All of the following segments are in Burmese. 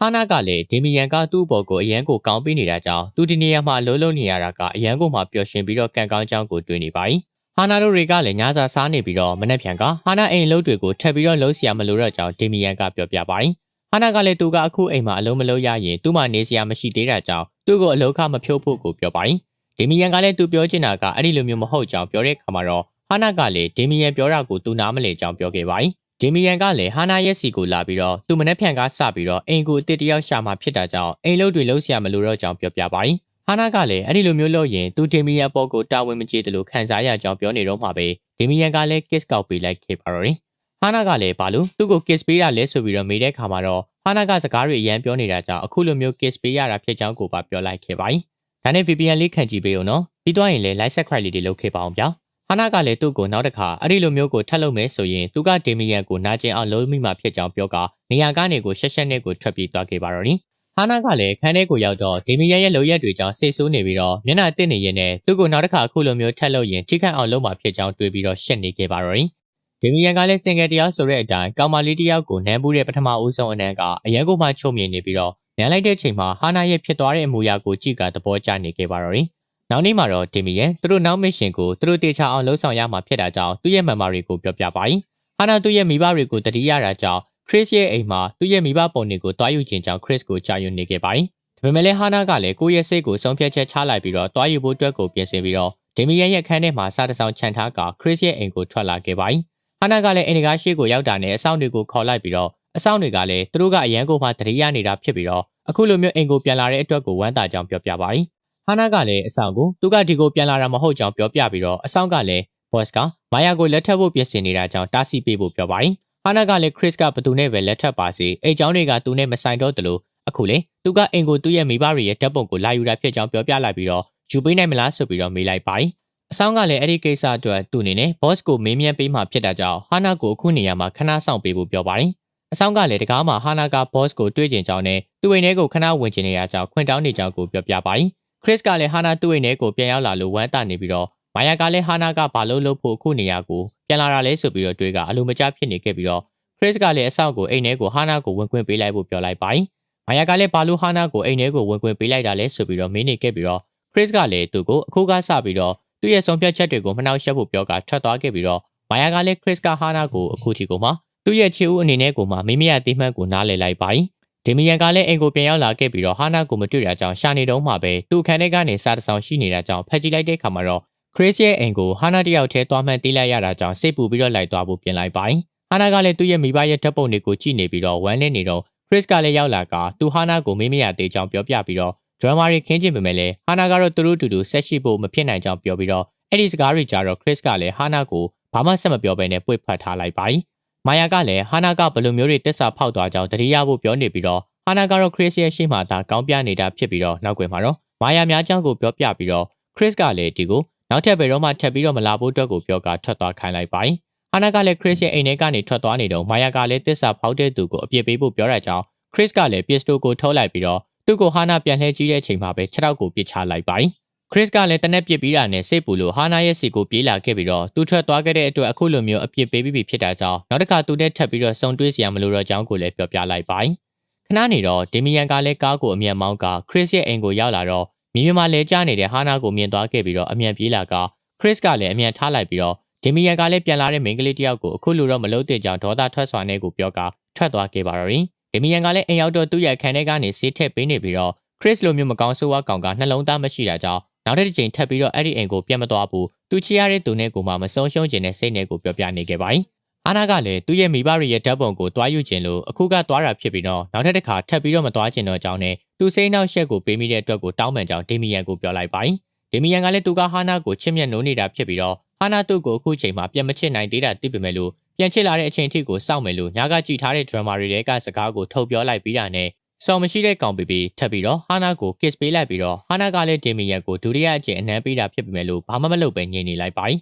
ဟာနာကလည်းဒေမီယန်ကသူ့ဘော်ကိုအရန်ကိုကောင်းပေးနေတာကြောင့်သူဒီနေရာမှာလုံးလုံးနေရတာကအရန်ကိုမှပျော်ရွှင်ပြီးတော့ကံကောင်းကြောင်းကိုတွေ့နေပါပြီ။ဟာနာတို့တွေကလည်းညစာစားနေပြီးတော့မနေ့ပြန်ကဟာနာအိမ်လုံးတွေကိုထပ်ပြီးတော့လုံးစရာမလိုတော့ကြောင်းဒေမီယန်ကပြောပြပါပြီ။ဟာနာကလည်းသူကအခုအိမ်မှာအလုံးမလုံးရရင်သူ့မှာနေစရာမရှိသေးတာကြောင့်သူ့ကိုအလုံးခမဖြုတ်ဖို့ကိုပြောပါပြီ။ဒေမီယန်ကလည်းသူပြောချင်တာကအဲ့ဒီလိုမျိုးမဟုတ်ကြောင်းပြောတဲ့အခါမှာတော့ဟာနာကလည်းဒေမီယန်ပြောတာကိုသူနားမလည်ကြောင်းပြောခဲ့ပါပြီ။ ဒေမီယန်ကလည်းဟာနာရဲ့စီကိုလာပြီးတော့သူမနေ့ဖြန်ကစပြီးတော့အိမ်ကိုအတစ်တယောက်ရှာမှဖြစ်တာကြောင့်အိမ်လုံးတွေလုံးစရာမလိုတော့ကြောင်းပြောပြပါ යි ဟာနာကလည်းအဲ့ဒီလိုမျိုးလုပ်ရင်သူဒေမီယန်ပေါ်ကိုတာဝန်မကျေတယ်လို့ခံစားရကြောင်းပြောနေတော့မှပဲဒေမီယန်ကလည်း kiss ကောက်ပေးလိုက်ခဲ့ပါတော့တယ်ဟာနာကလည်းဘာလို့သူ့ကို kiss ပေးရလဲဆိုပြီးတော့မေးတဲ့ခါမှာတော့ဟာနာကစကားတွေအရန်ပြောနေတာကြောင့်အခုလိုမျိုး kiss ပေးရတာဖြစ်ကြောင်းကိုပါပြောလိုက်ခဲ့ပါ යි ဒါနဲ့ VPN လေးခံကြည့်ပေးဦးနော်ပြီးတော့ရင်လည်း live set criteria လေးတွေလုပ်ခဲ့ပါအောင်ဗျာ ဟာနာကလည်းသူ့ကိုနောက်တစ်ခါအဲ့ဒီလိုမျိုးကိုထပ်လုပ်မယ်ဆိုရင်သူကဒေမီယန်ကိုနာကျင်အောင်လုပ်မိမှာဖြစ်ကြောင်းပြောကနေရာကနေကိုရှက်ရှက်နဲ့ကိုထွက်ပြေးသွားခဲ့ပါတော့တယ်ဟာနာကလည်းခန်းထဲကိုရောက်တော့ဒေမီယန်ရဲ့လုံရက်တွေကြောင့်စိတ်ဆိုးနေပြီးတော့မျက်နှာတစ်နေရင်နဲ့သူ့ကိုနောက်တစ်ခါအခုလိုမျိုးထပ်လုပ်ရင်ထိခိုက်အောင်လုပ်မှာဖြစ်ကြောင်းတွေးပြီးတော့ရှက်နေခဲ့ပါတော့တယ်ဒေမီယန်ကလည်းစင်ကယ်တရားဆိုတဲ့အတိုင်းကောင်မလေးတယောက်ကိုနမ်းပူးတဲ့ပထမဦးဆုံးအနံကအရန်ကိုမှချုံမြင်နေပြီးတော့နမ်းလိုက်တဲ့ချိန်မှာဟာနာရဲ့ဖြစ်သွားတဲ့အမူအရာကိုကြည့်ကသဘောကျနေခဲ့ပါတော့တယ် နောက်နေ့မှာတော့တင်မီရဲ့သူတို့နောက်မစ်ရှင်ကိုသူတို့တေချာအောင်လှုပ်ဆောင်ရမှာဖြစ်တာကြောင့်သူ့ရဲ့မန်မာတွေကိုပြောပြပါရင်ဟာနာသူ့ရဲ့မိဘတွေကိုတတိယတာကြောင့်ခရစ်ရဲ့အိမ်မှာသူ့ရဲ့မိဘပုံတွေကိုတွားယူခြင်းကြောင့်ခရစ်ကိုကြာယူနေခဲ့ပါရင်ဒါပေမဲ့လည်းဟာနာကလည်းကိုယ့်ရဲ့စိတ်ကိုဆုံးဖြတ်ချက်ချလိုက်ပြီးတော့တွားယူဖို့အတွက်ကိုပြင်ဆင်ပြီးတော့ဒေမီယန်ရဲ့ခန်းထဲမှာစားတစောင်းခြံထားကခရစ်ရဲ့အိမ်ကိုထွက်လာခဲ့ပါရင်ဟာနာကလည်းအင်ဒီကားရှေ့ကိုရောက်တာနဲ့အဆောင်တွေကိုခေါ်လိုက်ပြီးတော့အဆောင်တွေကလည်းသူတို့ကအရန်ကိုမှတတိယနေတာဖြစ်ပြီးတော့အခုလိုမျိုးအိမ်ကိုပြန်လာတဲ့အတွက်ကိုဝမ်းသာကြောင်းပြောပြပါရင် ဟာနာကလည်းအဆောင်ကိုသူကဒီကိုပြန်လာတာမဟုတ်ကြောင်းပြောပြပြီးတော့အဆောင်ကလည်း boss ကမာယာကိုလက်ထပ်ဖို့ပြင်ဆင်နေတာကြောင့်တားဆီးပေးဖို့ပြောပါတယ်။ဟာနာကလည်း Chris ကဘသူနဲ့ပဲလက်ထပ်ပါစေအိတ်ချောင်းတွေကသူနဲ့မဆိုင်တော့တယ်လို့အခုလေသူကအင်ကိုသူ့ရဲ့မိဘတွေရဲ့ဓာတ်ပုံကိုလာယူတာဖြစ်ကြောင်းပြောပြလိုက်ပြီးတော့ယူပေးနိုင်မလားဆိုပြီးတော့မေးလိုက်ပါတယ်။အဆောင်ကလည်းအဲ့ဒီကိစ္စအတွက်သူ့အနေနဲ့ boss ကိုမေးမြန်းပေးမှဖြစ်တာကြောင့်ဟာနာကိုအခုနေရာမှာခဏဆောင်ပေးဖို့ပြောပါတယ်။အဆောင်ကလည်းတကားမှာဟာနာက boss ကိုတွေ့ကျင်ကြောင်းနဲ့သူ့အိမ်ထဲကိုခဏဝင်ကျင်နေရကြောင်းခွင့်တောင်းနေကြောင်းကိုပြောပြပါတယ်။ ရစ်ကလည်းဟာနာသူ့အိမ်ထဲကိုပြန်ရောက်လာလို့ဝမ်းသာနေပြီးတော့မာယာကလည်းဟာနာကဘာလို့လုပ်ဖို့အခုနေရာကိုပြန်လာတာလဲဆိုပြီးတော့တွေးကအလိုမကျဖြစ်နေခဲ့ပြီးတော့ခရစ်ကလည်းအဆောက်ကိုအိမ်ထဲကိုဟာနာကိုဝင်ခွင့်ပေးလိုက်ဖို့ပြောလိုက်ပါတယ်။မာယာကလည်းဘာလို့ဟာနာကိုအိမ်ထဲကိုဝင်ခွင့်ပေးလိုက်တာလဲဆိုပြီးတော့မင်းနေခဲ့ပြီးတော့ခရစ်ကလည်းသူ့ကိုအခုကစပြီးတော့သူ့ရဲ့ဆုံးဖြတ်ချက်တွေကိုမနှောက်ယှက်ဖို့ပြောကထွက်သွားခဲ့ပြီးတော့မာယာကလည်းခရစ်ကဟာနာကိုအခုထိကိုမှသူ့ရဲ့ချစ်ဦးအနေနဲ့ကိုမှမိမိရဲ့အသေးမှတ်ကိုနားလည်လိုက်ပါတယ်။ ဒေမီယန်ကလည်းအိမ်ကိုပြန်ရောက်လာခဲ့ပြီးတော့ဟာနာကိုမတွေ့တာကြောင့်ရှာနေတော့မှပဲသူ့ခန်းထဲကနေစားတဆောင်ရှိနေတာကြောင့်ဖက်ကြည့်လိုက်တဲ့အခါမှာတော့ခရစ်ရဲ့အိမ်ကိုဟာနာတယောက်တည်းသွားမှန်းသိလိုက်ရတာကြောင့်စိတ်ပူပြီးတော့လိုက်သွားဖို့ပြင်လိုက်ပါတယ်။ဟာနာကလည်းသူ့ရဲ့မိဘရဲ့ဓာတ်ပုံတွေကိုကြည့်နေပြီးတော့ဝမ်းနဲ့နေတော့ခရစ်ကလည်းရောက်လာကသူဟာနာကိုမေးမရသေးကြောင်းပြောပြပြီးတော့ဒရမာတွေခင်းကျင်ပေမဲ့လည်းဟာနာကတော့သူတို့တူတူဆက်ရှိဖို့မဖြစ်နိုင်ကြောင်းပြောပြီးတော့အဲ့ဒီစကားတွေကြတော့ခရစ်ကလည်းဟာနာကိုဘာမှဆက်မပြောဘဲနဲ့ပွေ့ဖတ်ထားလိုက်ပါတယ်။ မာယာကလည်းဟာနာကဘယ်လိုမျိုးတွေတက်စာဖောက်သွားကြောင်းတတိယဖို့ပြောနေပြီးတော့ဟာနာကတော့ခရစ်ရဲ့ရှေ့မှာသာကောင်းပြနေတာဖြစ်ပြီးတော့နောက်ွယ်မှာတော့မာယာများချောင်းကိုပြောပြပြီးတော့ခရစ်ကလည်းဒီကိုနောက်ထပ်ဘယ်တော့မှထပ်ပြီးတော့မလာဖို့အတွက်ကိုပြောကထွက်သွားခိုင်းလိုက်ပါတယ်။ဟာနာကလည်းခရစ်ရဲ့အိမ်ထဲကနေထွက်သွားနေတော့မာယာကလည်းတစ္ဆာဖောက်တဲ့သူကိုအပြစ်ပေးဖို့ပြောရကြောင်းခရစ်ကလည်းပစ္စတိုကိုထုတ်လိုက်ပြီးတော့သူ့ကိုဟာနာပြန်လှည့်ကြည့်တဲ့အချိန်မှာပဲခြေထောက်ကိုပစ်ချလိုက်ပါတယ်။ ခရစ်ကလည်းတနက်ပစ်ပြီးတာနဲ့စိတ်ပူလို့ဟာနာရဲ့စီကိုပြေးလာခဲ့ပြီးတော့သူထွက်သွားခဲ့တဲ့အတွက်အခုလိုမျိုးအပြစ်ပေးပြီးဖြစ်တာကြောင့်နောက်တစ်ခါသူနဲ့ထပ်ပြီးတော့ဆုံတွေ့စီရမလို့တော့ကြောင်းကိုလည်းပြောပြလိုက်ပါတယ်။ခဏနေတော့ဒေမီယန်ကလည်းကားကိုအမြန်မောင်းကခရစ်ရဲ့အိမ်ကိုရောက်လာတော့မိမမလဲကျနေတဲ့ဟာနာကိုမြင်သွားခဲ့ပြီးတော့အမြန်ပြေးလာကခရစ်ကလည်းအမြန်ထားလိုက်ပြီးတော့ဒေမီယန်ကလည်းပြန်လာတဲ့မိန်းကလေးတယောက်ကိုအခုလိုတော့မလုပ်တဲ့ကြောင်ဒေါသထွက်စွာနဲ့ကိုပြောကထွက်သွားခဲ့ပါတော့တယ်။ဒေမီယန်ကလည်းအိမ်ရောက်တော့သူ့ရဲ့ခန်းထဲကနေဆေးထည့်ပေးနေပြီးတော့ခရစ်လိုမျိုးမကောင်းဆိုးဝါးကောင်ကနှလုံးသားမရှိတာကြောင့် နောက်တစ်ချိန်ထပ်ပြီးတော့အဲ့ဒီအိမ်ကိုပြန်မသွားဘူးသူချီရတဲ့သူနဲ့ကိုမှမဆုံးရှုံးခြင်းနဲ့စိတ်နဲ့ကိုပြောပြနေခဲ့ပါတယ်။အာနာကလည်းသူ့ရဲ့မိဘရဲ့ဓာတ်ပုံကိုတွားယူခြင်းလို့အခုကတွားတာဖြစ်ပြီးတော့နောက်ထပ်တစ်ခါထပ်ပြီးတော့မတွားခြင်းတော့ကြောင်းနဲ့သူစိတ်နှောက်ရှက်ကိုပေးမိတဲ့အတွက်ကိုတောင်းပန်ကြောင်းဒေမီယန်ကိုပြောလိုက်ပါတယ်။ဒေမီယန်ကလည်းသူကဟာနာကိုချစ်မြတ်နိုးနေတာဖြစ်ပြီးတော့ဟာနာသူ့ကိုအခုချိန်မှာပြန်မချစ်နိုင်သေးတာသိပေမဲ့လို့ပြန်ချစ်လာတဲ့အချိန်ထိကိုစောင့်မယ်လို့ညာကကြည်ထားတဲ့ drama တွေကစကားကိုထုတ်ပြောလိုက်ပြီးတာနဲ့ စော်မရှိတဲ့ကောင်ပီပီထပ်ပြီးတော့ဟာနာကို kiss ပေးလိုက်ပြီးတော့ဟာနာကလည်းဒေမီယန်ကိုဒုတိယအကျင့်အနှမ်းပေးတာဖြစ်ပေမဲ့လို့ဘာမှမလုပ်ပဲညင်နေလိုက်ပါ යි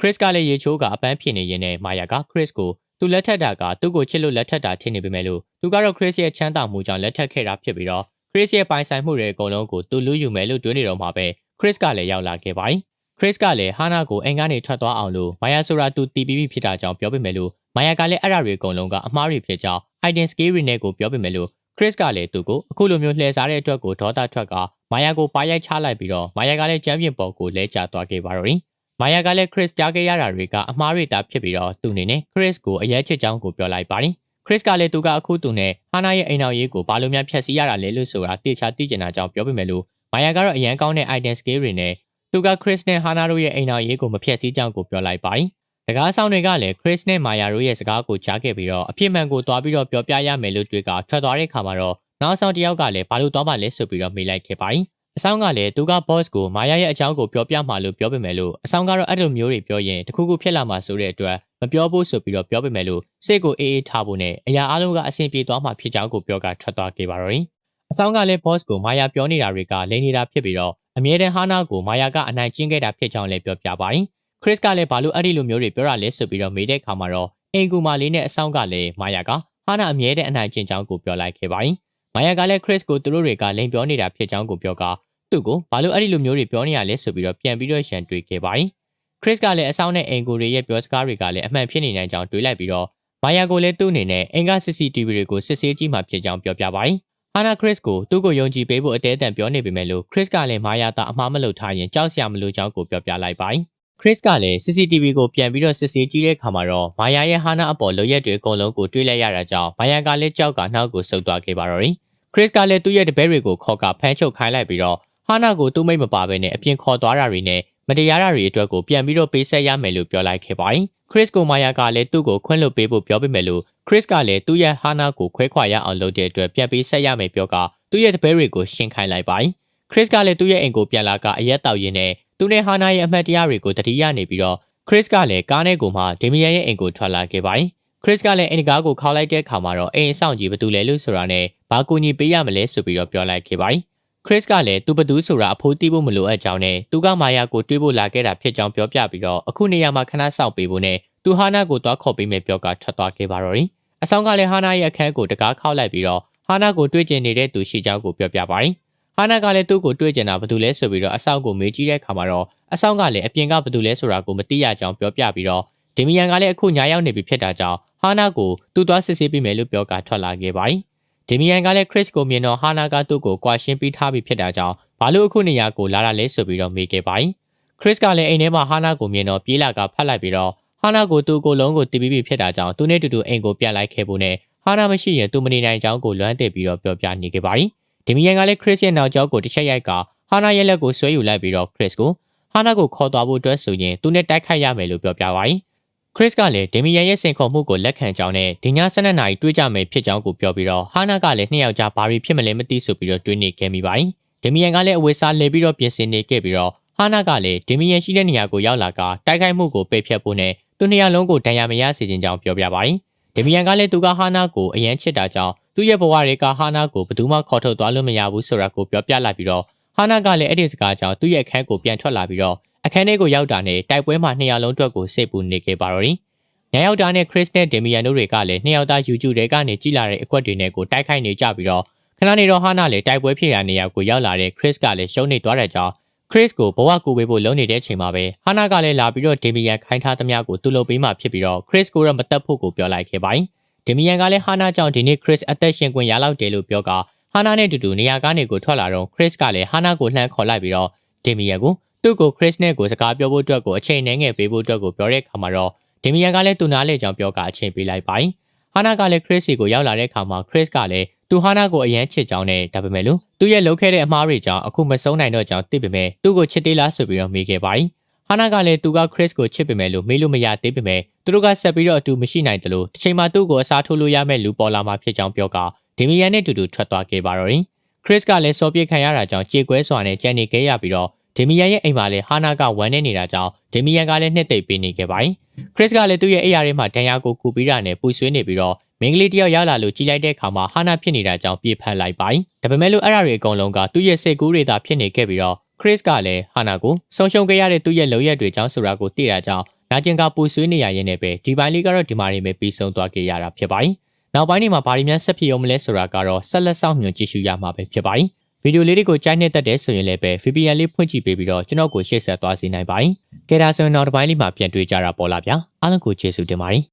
ခရစ်ကလည်းရေချိုးကအပန်းဖြစ်နေရင်နဲ့မာယာကခရစ်ကိုသူလက်ထက်တာကသူ့ကိုချစ်လို့လက်ထက်တာထင်နေပေမဲ့လို့သူကတော့ခရစ်ရဲ့ချမ်းသာမှုကြောင့်လက်ထက်ခဲ့တာဖြစ်ပြီးတော့ခရစ်ရဲ့ပိုင်ဆိုင်မှုတွေအကုန်လုံးကိုသူလူယူမယ်လို့တွေးနေတော့မှပဲခရစ်ကလည်းရောက်လာခဲ့ပါ යි ခရစ်ကလည်းဟာနာကိုအိမ်ကနေထွက်သွားအောင်လို့မာယာဆိုတာသူတီးပြီးဖြစ်တာကြောင့်ပြောပေမဲ့လို့မာယာကလည်းအဲ့ဒါတွေအကုန်လုံးကအမှားတွေဖြစ်ကြောင်း hidden skill တွေနဲ့ကိုပြောပေမဲ့လို့ ခရစ်ကလည်းသူ့ကိုအခုလိုမျိုးလှည့်စားတဲ့အတွက်ကိုဒေါသထွက်ကမာယာကိုပါရိုက်ချလိုက်ပြီးတော့မာယာကလည်းချန်ပီယံပေါ်ကိုလဲကျသွားခဲ့ပါတော့တယ်။မာယာကလည်းခရစ်ကြားခဲ့ရတာတွေကအမှားတွေတာဖြစ်ပြီးတော့သူ့အနေနဲ့ခရစ်ကိုအရေးချစ်ကြောင်းကိုပြောလိုက်ပါတယ်။ခရစ်ကလည်းသူကအခုသူနဲ့ဟာနာရဲ့အိမ်တော်ရေးကိုဘာလို့များဖျက်ဆီးရတာလဲလို့ဆိုတာတေချာသိကျင်တာကြောင့်ပြောပြမယ်လို့မာယာကတော့အရန်ကောင်းတဲ့ item skill တွေနဲ့သူကခရစ်နဲ့ဟာနာတို့ရဲ့အိမ်တော်ရေးကိုမဖျက်ဆီးကြောင်းကိုပြောလိုက်ပါတယ်။ တကားဆောင်တွေကလည်းခရစ်နဲ့မာယာတို့ရဲ့စကားကိုကြားခဲ့ပြီးတော့အဖြစ်မှန်ကိုတွားပြီးတော့ပြောပြရမယ်လို့တွေ့ကထွက်သွားတဲ့ခါမှာတော့နောက်ဆောင်တယောက်ကလည်းဘာလို့တော့မှလဲဆိုပြီးတော့မေးလိုက်ခဲ့ပါတယ်။အဆောင်ကလည်းသူက boss ကိုမာယာရဲ့အကြောင်းကိုပြောပြမှလို့ပြောပေမဲ့လို့အဆောင်ကတော့အဲ့လိုမျိုးတွေပြောရင်တခုခုဖြစ်လာမှဆိုတဲ့အတွက်မပြောဖို့ဆိုပြီးတော့ပြောပေမဲ့လို့စိတ်ကိုအေးအေးထားဖို့နဲ့အရာအလုံးကအဆင်ပြေသွားမှဖြစ်ကြောင်းကိုပြောကထွက်သွားခဲ့ပါတော့တယ်။အဆောင်ကလည်း boss ကိုမာယာပြောနေတာတွေကလိန်နေတာဖြစ်ပြီးတော့အမြဲတမ်းဟာနာကိုမာယာကအနိုင်ကျင့်ခဲ့တာဖြစ်ကြောင်းလည်းပြောပြပါတယ်။ Chris ကလည်းဘာလို့အဲ့ဒီလိုမျိုးတွေပြောရလဲဆိုပြီးတော့မေးတဲ့အခါမှာတော့အင်ကူမာလေးနဲ့အဆောင်ကလည်းမာယာကဟာနာအမြဲတမ်းအနိုင်ကျင့်ကြောင်းကိုပြောလိုက်ခဲ့ပါတယ်။မာယာကလည်း Chris ကိုသူတို့တွေကလိန်ပြောနေတာဖြစ်ကြောင်းကိုပြောကသူ့ကိုဘာလို့အဲ့ဒီလိုမျိုးတွေပြောနေရလဲဆိုပြီးတော့ပြန်ပြီးတော့ရန်တွေ့ခဲ့ပါတယ်။ Chris ကလည်းအဆောင်နဲ့အင်ကူတွေရဲ့ပြောစကားတွေကလည်းအမှန်ဖြစ်နေနိုင်ကြောင်းတွေးလိုက်ပြီးတော့မာယာကိုလည်းသူ့အနေနဲ့အင်က CCTV တွေကိုစစ်ဆေးကြည့်မှဖြစ်ကြောင်းပြောပြပါတယ်။ဟာနာခရစ်ကိုသူ့ကိုယုံကြည်ပေးဖို့အတဲအတန်ပြောနေပေမဲ့လို့ခရစ်ကလည်းမာယာတာအမှားမလုပ်ထားရင်ကြောက်စရာမလိုကြောင်းကိုပြောပြလိုက်ပါတယ်။ ခရစ်ကလည်း CCTV ကိုပြန်ပြီးတော့စစ်ဆေးကြည့်တဲ့အခါမှာတော့မာယာရဲ့ဟာနာအပေါ်လိုရက်တွေအကုန်လုံးကိုတွေးလိုက်ရတာကြောင့်မာယာကလည်းကြောက်ကနှောက်ကိုဆုတ်သွားခဲ့ပါတော့တယ်။ခရစ်ကလည်းသူ့ရဲ့တပည့်တွေကိုခေါ်ကဖမ်းချုပ်ခိုင်းလိုက်ပြီးတော့ဟာနာကိုသူ့မိတ်မပါဘဲနဲ့အပြင်ခေါ်သွားတာတွေနဲ့မတရားတာတွေအတွက်ကိုပြန်ပြီးတော့ပေးဆက်ရမယ်လို့ပြောလိုက်ခဲ့ပါတယ်။ခရစ်ကိုမာယာကလည်းသူ့ကိုခွင့်လွှတ်ပေးဖို့ပြောပေမဲ့လို့ခရစ်ကလည်းသူ့ရဲ့ဟာနာကိုခွဲခွာရအောင်လုပ်တဲ့အတွက်ပြန်ပေးဆက်ရမယ်ပြောကသူ့ရဲ့တပည့်တွေကိုရှင်းခိုင်းလိုက်ပါတယ်။ခရစ်ကလည်းသူ့ရဲ့အိမ်ကိုပြန်လာကအရက်တောက်ရင်းနဲ့ သူနဲ့ဟာနာရဲ့အမှတ်တရတွေကိုတတိယနေပြီးတော့ခရစ်ကလည်းကားနဲ့ကိုမှဒေမီယန်ရဲ့အိမ်ကိုထွက်လာခဲ့ပါတယ်။ခရစ်ကလည်းအင်ကားကိုခေါက်လိုက်တဲ့အခါမှာတော့အိမ်အဆောင်ကြီးဘသူလဲလို့ဆိုတာနဲ့ဘာကူညီပေးရမလဲဆိုပြီးတော့ပြောလိုက်ခဲ့ပါတယ်။ခရစ်ကလည်းသူဘသူဆိုတာအဖိုးတီးဖို့မလိုအပ်ကြောင်းနဲ့သူကမာယာကိုတွေးဖို့လာခဲ့တာဖြစ်ကြောင်းပြောပြပြီးတော့အခုနေရာမှာခဏစောင့်ပေးဖို့နဲ့သူဟာနာကိုသွားခေါ်ပေးမယ်ပြောကထွက်သွားခဲ့ပါတော့တယ်။အဆောင်ကလည်းဟာနာရဲ့အခန်းကိုတကားခောက်လိုက်ပြီးတော့ဟာနာကိုတွေးကျင်နေတဲ့သူရှိကြောင်းကိုပြောပြပါတယ်။ ဟာနာကလည်းသူ့ကိုတွေးကျင်တာဘာလို့လဲဆိုပြီးတော့အဆောင်ကိုမေးကြည့်တဲ့အခါမှာတော့အဆောင်ကလည်းအပြင်ကဘာလို့လဲဆိုတာကိုမသိရကြောင်းပြောပြပြီးတော့ဒေမီယန်ကလည်းအခုညာရောက်နေပြီဖြစ်တာကြောင့်ဟာနာကိုသူ့သွားစစ်ဆေးပေးမယ်လို့ပြောကထွက်လာခဲ့ပါတယ်။ဒေမီယန်ကလည်းခရစ်ကိုမြင်တော့ဟာနာကသူ့ကိုကွာရှင်းပြီးထားပြီးဖြစ်တာကြောင့်ဘာလို့အခုနေရာကိုလာတာလဲဆိုပြီးတော့မေးခဲ့ပါတယ်။ခရစ်ကလည်းအိမ်ထဲမှာဟာနာကိုမြင်တော့ပြေးလာကဖတ်လိုက်ပြီးတော့ဟာနာကိုသူ့ကိုယ်လုံးကိုတီးပြီးပြီဖြစ်တာကြောင့်သူနဲ့တူတူအိမ်ကိုပြန်လိုက်ခဲ့ဖို့နဲ့ဟာနာမရှိရင်သူမနေနိုင်ကြောင်းကိုလွမ်းတက်ပြီးတော့ပြောပြနေခဲ့ပါတယ်။ ဒီမီယန်ကလည်းခရစ်ရဲ့နောက်ကျောကိုတစ်ချက်ရိုက်ကဟာနာရဲ့လက်ကိုဆွဲယူလိုက်ပြီးတော့ခရစ်ကိုဟာနာကိုခေါ်သွားဖို့အတွက်ဆိုရင်သူနဲ့တိုက်ခိုက်ရမယ်လို့ပြောပြပါတယ်။ခရစ်ကလည်းဒေမီယန်ရဲ့စင်ခေါ်မှုကိုလက်ခံကြောင်းနဲ့ဒီည12နာရီတွေးကြမယ်ဖြစ်ကြောင်းကိုပြောပြီးတော့ဟာနာကလည်းနှစ်ယောက်ကြားဘာတွေဖြစ်မလဲမသိဆိုပြီးတော့တွေးနေခဲ့မိပါတယ်။ဒေမီယန်ကလည်းအဝေးစားလဲပြီးတော့ပြင်ဆင်နေခဲ့ပြီးတော့ဟာနာကလည်းဒေမီယန်ရှိတဲ့နေရာကိုရောက်လာကတိုက်ခိုက်မှုကိုပိတ်ဖြတ်ဖို့နဲ့သူနှစ်ယောက်လုံးကိုဒဏ်ရာမရစေခြင်းကြောင့်ပြောပြပါတယ်။ဒေမီယန်ကလည်းသူကဟာနာကိုအရန်ချစ်တာကြောင့် သူ့ရဲ့ဘဝတွေကဟာနာကိုဘယ်သူမှခေါ်ထုတ်သွားလို့မရဘူးဆိုတာကိုပြောပြလိုက်ပြီးတော့ဟာနာကလည်းအဲ့ဒီစကားကြောင့်သူ့ရဲ့အခန်းကိုပြန်ထွက်လာပြီးတော့အခန်းထဲကိုရောက်တာနဲ့တိုက်ပွဲမှာနှစ်ယောက်လုံးအတွက်ကိုစိတ်ပူနေခဲ့ပါတော့တယ်။ညရောက်တာနဲ့ခရစ်နဲ့ဒေမီယန်တို့တွေကလည်းနှစ်ယောက်သား YouTube တွေကနေကြည်လာတဲ့အကွက်တွေနဲ့ကိုတိုက်ခိုက်နေကြပြီးတော့ခဏနေတော့ဟာနာလည်းတိုက်ပွဲဖြစ်ရနေရာကိုရောက်လာတဲ့ခရစ်ကလည်းရှုံးနေသွားတဲ့ကြောင့်ခရစ်ကိုဘဝကူပေးဖို့လုပ်နေတဲ့အချိန်မှာပဲဟာနာကလည်းလာပြီးတော့ဒေမီယန်ခိုင်းထားသမျှကိုသူ့လုပ်ပေးမှဖြစ်ပြီးတော့ခရစ်ကိုတော့မတက်ဖို့ကိုပြောလိုက်ခဲ့ပါတယ်။ ဒေမီယန်ကလည်းဟာနာကြောင့်ဒီနေ့ခရစ်အသက်ရှင်ခွင့်ရလောက်တယ်လို့ပြောကဟာနာနဲ့တူတူနေရာကနေကိုထွက်လာတော့ခရစ်ကလည်းဟာနာကိုလှမ်းခေါ်လိုက်ပြီးတော့ဒေမီယန်ကိုသူ့ကိုခရစ်နဲ့ကိုစကားပြောဖို့အတွက်ကိုအချိန်နဲ့ငယ်ပေးဖို့အတွက်ကိုပြောတဲ့အခါမှာတော့ဒေမီယန်ကလည်းသူနားလေကြောင်ပြောကအချိန်ပေးလိုက်ပါတယ်။ဟာနာကလည်းခရစ်စီကိုရောက်လာတဲ့အခါမှာခရစ်ကလည်းသူဟာနာကိုအရန်ချစ်ကြောင်းနဲ့ဒါပေမဲ့လို့သူရဲ့လုပ်ခဲ့တဲ့အမှားတွေကြောင့်အခုမဆုံးနိုင်တော့ကြောင်းသိပေမဲ့သူ့ကိုချစ်သေးလားဆိုပြီးတော့မေးခဲ့ပါတယ်။ ဟာနာကလည်းသူကခရစ်ကိုချစ်ပေမဲ့လို့မေးလို့မရသေးပေမဲ့သူတို့ကဆက်ပြီးတော့အတူမရှိနိုင်တယ်လို့တစ်ချိန်မှာသူ့ကိုအစားထိုးလို့ရမဲ့လူပေါ်လာမှာဖြစ်ကြောင်းပြောကဒီမီယန်နဲ့တူတူထွက်သွားခဲ့ပါတော့တယ်။ခရစ်ကလည်းစော်ပြစ်ခံရတာကြောင့်ကြေကွဲစွာနဲ့ကြံနေခဲ့ရပြီးတော့ဒေမီယန်ရဲ့အိမ်မှာလည်းဟာနာကဝမ်းနေနေတာကြောင့်ဒေမီယန်ကလည်းနှစ်သိမ့်ပေးနေခဲ့ပါတယ်။ခရစ်ကလည်းသူ့ရဲ့အိမ်ယာထဲမှာဒဏ်ရာကိုကူပြီးတာနဲ့ပူဆွေးနေပြီးတော့မင်းကလေးတယောက်ရောက်လာလို့ကြီးလိုက်တဲ့အခါမှာဟာနာဖြစ်နေတာကြောင့်ပြေးဖက်လိုက်ပါတယ်။ဒါပေမဲ့လို့အဲ့ဒါတွေအကုန်လုံးကသူ့ရဲ့စိတ်ကူးတွေသာဖြစ်နေခဲ့ပြီးတော့ခ ရစ်ကလည်းဟာနာကိုဆုံးရှုံးခဲ့ရတဲ့သူ့ရဲ့လုံရက်တွေကြောင့်ဆိုတာကိုသိတာကြောင့်နာကျင်ကပူဆွေးနေရရင်လည်းပဲဒီပိုင်းလေးကတော့ဒီမှာနေပဲပြီးဆုံးသွားခဲ့ရတာဖြစ်ပါတယ်။နောက်ပိုင်းတွေမှာဘာတွေများဆက်ဖြစ်အောင်မလဲဆိုတာကတော့ဆက်လက်ဆောင်မြင်ကြည့်ရှုရမှာပဲဖြစ်ပါတယ်။ဗီဒီယိုလေးတွေကိုကြိုက်နေတတ်တဲ့ဆိုရင်လည်းပဲ VPN လေးဖွင့်ကြည့်ပေးပြီးတော့ကျွန်တော်ကိုရှေ့ဆက်သွားစေနိုင်ပါတယ်။ကဲဒါဆိုရင်နောက်တစ်ပိုင်းလေးမှာပြန်တွေ့ကြတာပေါ်လာဗျာ။အားလုံးကိုကျေးဇူးတင်ပါတယ်